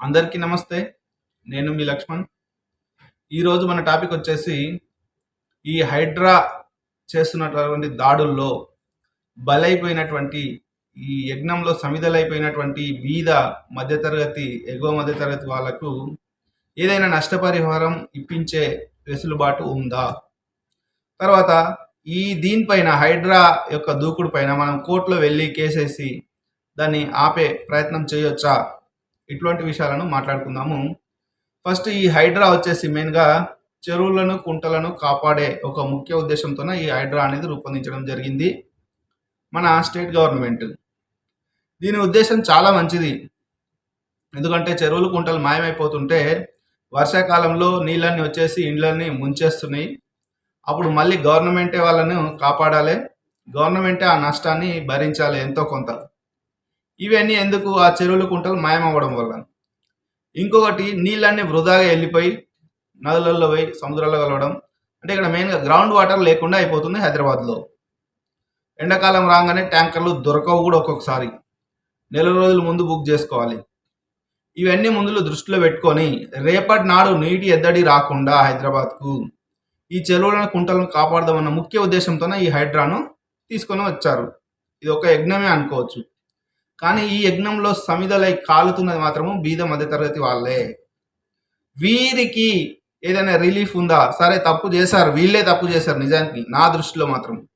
అందరికీ నమస్తే. నేను మీ లక్ష్మణ్. ఈరోజు మన టాపిక్ వచ్చేసి ఈ హైడ్రా చేస్తున్నటువంటి దాడుల్లో బలైపోయినటువంటి ఈ యజ్ఞంలో సమిధలైపోయినటువంటి బీద మధ్యతరగతి ఎగువ మధ్యతరగతి వాళ్ళకు ఏదైనా నష్టపరిహారం ఇప్పించే వెసులుబాటు ఉందా? తర్వాత ఈ దీనిపైన హైడ్రా యొక్క దూకుడు పైన మనం కోర్టులో వెళ్ళి కేసేసి దాన్ని ఆపే ప్రయత్నం చేయొచ్చా? ఇటువంటి విషయాలను మాట్లాడుకుందాము. ఫస్ట్ ఈ హైడ్రా వచ్చేసి మెయిన్గా చెరువులను కుంటలను కాపాడే ఒక ముఖ్య ఉద్దేశంతోనే ఈ హైడ్రా అనేది రూపొందించడం జరిగింది మన స్టేట్ గవర్నమెంట్. దీని ఉద్దేశం చాలా మంచిది. ఎందుకంటే చెరువులు కుంటలు మాయమైపోతుంటే వర్షాకాలంలో నీళ్ళన్నీ వచ్చేసి ఇండ్లన్నీ ముంచేస్తున్నాయి. అప్పుడు మళ్ళీ గవర్నమెంటే వాళ్ళను కాపాడాలి. గవర్నమెంటే ఆ నష్టాన్ని భరించాలి ఎంతో కొంత. ఇవన్నీ ఎందుకు ఆ చెరువులు కుంటలు మాయమవ్వడం వల్ల ఇంకొకటి నీళ్ళన్నీ వృధాగా వెళ్ళిపోయి నదులలో పోయి సముద్రాల్లో కలవడం. అంటే ఇక్కడ మెయిన్గా గ్రౌండ్ వాటర్ లేకుండా అయిపోతుంది హైదరాబాద్లో. ఎండాకాలం రాగానే ట్యాంకర్లు దొరకవు కూడా ఒక్కొక్కసారి. నెల రోజుల ముందు బుక్ చేసుకోవాలి. ఇవన్నీ ముందులో దృష్టిలో పెట్టుకొని రేపటి నాడు నీటి ఎద్దడి రాకుండా హైదరాబాద్కు ఈ చెరువులను కుంటలను కాపాడదామన్న ముఖ్య ఉద్దేశంతోనే ఈ హైడ్రాను తీసుకొని వచ్చారు. ఇది ఒక యజ్ఞమే అనుకోవచ్చు. కానీ ఈ యజ్ఞంలో సమిధలై కాలుతున్నది మాత్రము బీద మధ్యతరగతి వాళ్ళే. వీరికి ఏదైనా రిలీఫ్ ఉందా? సరే తప్పు చేశారు. వీళ్ళే తప్పు చేశారు నిజానికి నా దృష్టిలో మాత్రం.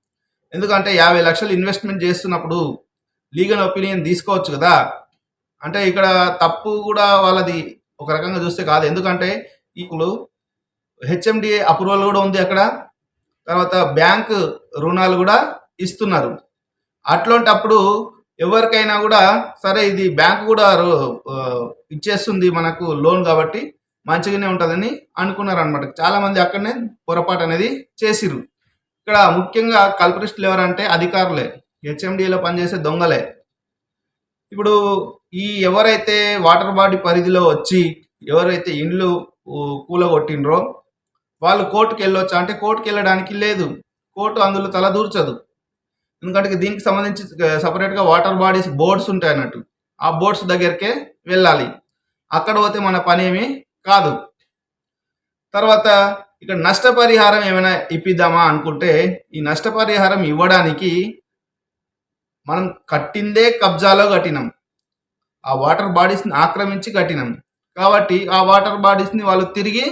ఎందుకంటే యాభై లక్షలు ఇన్వెస్ట్మెంట్ చేస్తున్నప్పుడు లీగల్ ఒపీనియన్ తీసుకోవచ్చు కదా. అంటే ఇక్కడ తప్పు కూడా వాళ్ళది ఒక రకంగా చూస్తే కాదు. ఎందుకంటే ఇప్పుడు హెచ్ఎండిఏ అప్రూవల్ కూడా ఉంది అక్కడ. తర్వాత బ్యాంక్ రుణాలు కూడా ఇస్తున్నారు. అట్లాంటప్పుడు ఎవరికైనా కూడా సరే ఇది బ్యాంకు కూడా ఇచ్చేస్తుంది మనకు లోన్ కాబట్టి మంచిగానే ఉంటుందని అనుకున్నారు అనమాట చాలా మంది అక్కడనే పొరపాటు అనేది చేసిరు ఇక్కడ ముఖ్యంగా కల్పరిస్టులు ఎవరంటే అధికారులే. హెచ్ఎండిఏలో పనిచేసే దొంగలే. ఇప్పుడు ఈ ఎవరైతే వాటర్ బాడీ పరిధిలో వచ్చి ఎవరైతే ఇండ్లు కూలగొట్టినరో వాళ్ళు కోర్టుకు వెళ్ళొచ్చా అంటే కోర్టుకు వెళ్ళడానికి లేదు. కోర్టు అందులో తల దూర్చదు. ఎందుకంటే దీనికి సంబంధించి సపరేట్గా వాటర్ బాడీస్ బోర్డ్స్ ఉంటాయి అన్నట్టు. ఆ బోర్డ్స్ దగ్గరికే వెళ్ళాలి. అక్కడ పోతే మన పని ఏమీ కాదు. తర్వాత ఇక్కడ నష్టపరిహారం ఏమైనా ఇప్పిద్దామా అనుకుంటే ఈ నష్టపరిహారం ఇవ్వడానికి మనం కట్టిందే కబ్జాలో కట్టినాం. ఆ వాటర్ బాడీస్ని ఆక్రమించి కట్టినాం. కాబట్టి ఆ వాటర్ బాడీస్ని వాళ్ళు తిరిగి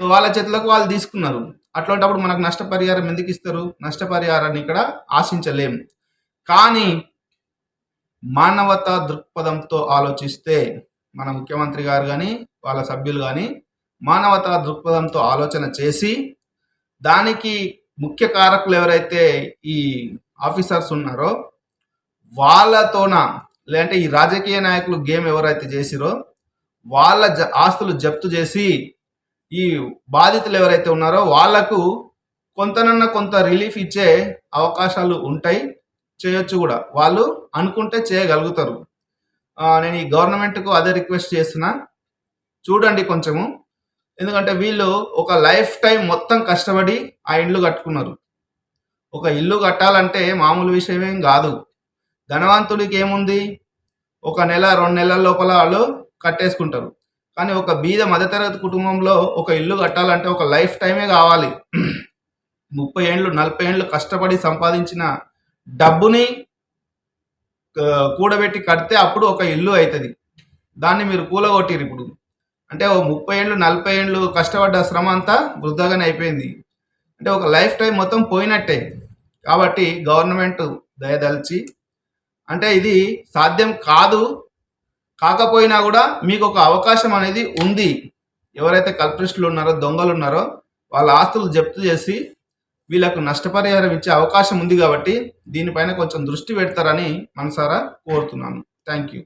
వాళ్ళ చేతులకు వాళ్ళు తీసుకున్నారు. అట్లాంటప్పుడు మనకు నష్టపరిహారం ఎందుకు ఇస్తారు? నష్టపరిహారాన్ని ఇక్కడ ఆశించలేం. కానీ మానవతా దృక్పథంతో ఆలోచిస్తే మన ముఖ్యమంత్రి గారు కానీ వాళ్ళ సభ్యులు కానీ మానవతా దృక్పథంతో ఆలోచన చేసి దానికి ముఖ్య కారకులు ఎవరైతే ఈ ఆఫీసర్స్ ఉన్నారో వాళ్ళతోన లేదంటే ఈ రాజకీయ నాయకులు గేమ్ ఎవరైతే చేసిరో వాళ్ళ జ ఆస్తులు జప్తు చేసి ఈ బాధితులు ఎవరైతే ఉన్నారో వాళ్ళకు కొంతనన్న కొంత రిలీఫ్ ఇచ్చే అవకాశాలు ఉంటాయి. చేయొచ్చు కూడా. వాళ్ళు అనుకుంటే చేయగలుగుతారు. నేను ఈ గవర్నమెంట్కు అదే రిక్వెస్ట్ చేస్తున్నా. చూడండి కొంచెము. ఎందుకంటే వీళ్ళు ఒక లైఫ్ టైం మొత్తం కష్టపడి ఆ ఇండ్లు కట్టుకున్నారు. ఒక ఇల్లు కట్టాలంటే మామూలు విషయమేం కాదు. ధనవంతుడికి ఏముంది? ఒక నెల రెండు నెలల లోపల వాళ్ళు కట్టేసుకుంటారు. కానీ ఒక బీద మధ్యతరగతి కుటుంబంలో ఒక ఇల్లు కట్టాలంటే ఒక లైఫ్ టైమే కావాలి. ముప్పై ఏండ్లు నలభై ఏండ్లు కష్టపడి సంపాదించిన డబ్బుని కూడబెట్టి కడితే అప్పుడు ఒక ఇల్లు అవుతుంది దాన్ని మీరు కూలగొట్టిరు ఇప్పుడు. అంటే ఓ ముప్పై ఏండ్లు నలభై ఏండ్లు కష్టపడ్డ శ్రమ అంతా వృద్ధాగానే అయిపోయింది. అంటే ఒక లైఫ్ టైం మొత్తం పోయినట్టే. కాబట్టి గవర్నమెంట్ దయదలిచి అంటే ఇది సాధ్యం కాదు. కాకపోయినా కూడా మీకు ఒక అవకాశం అనేది ఉంది. ఎవరైతే కల్పరిస్టులు ఉన్నారో దొంగలు ఉన్నారో వాళ్ళ ఆస్తులు జప్తు చేసి వీళ్ళకు నష్టపరిహారం ఇచ్చే అవకాశం ఉంది కాబట్టి దీనిపైన కొంచెం దృష్టి పెడతారని మనసారా కోరుతున్నాను. Thank you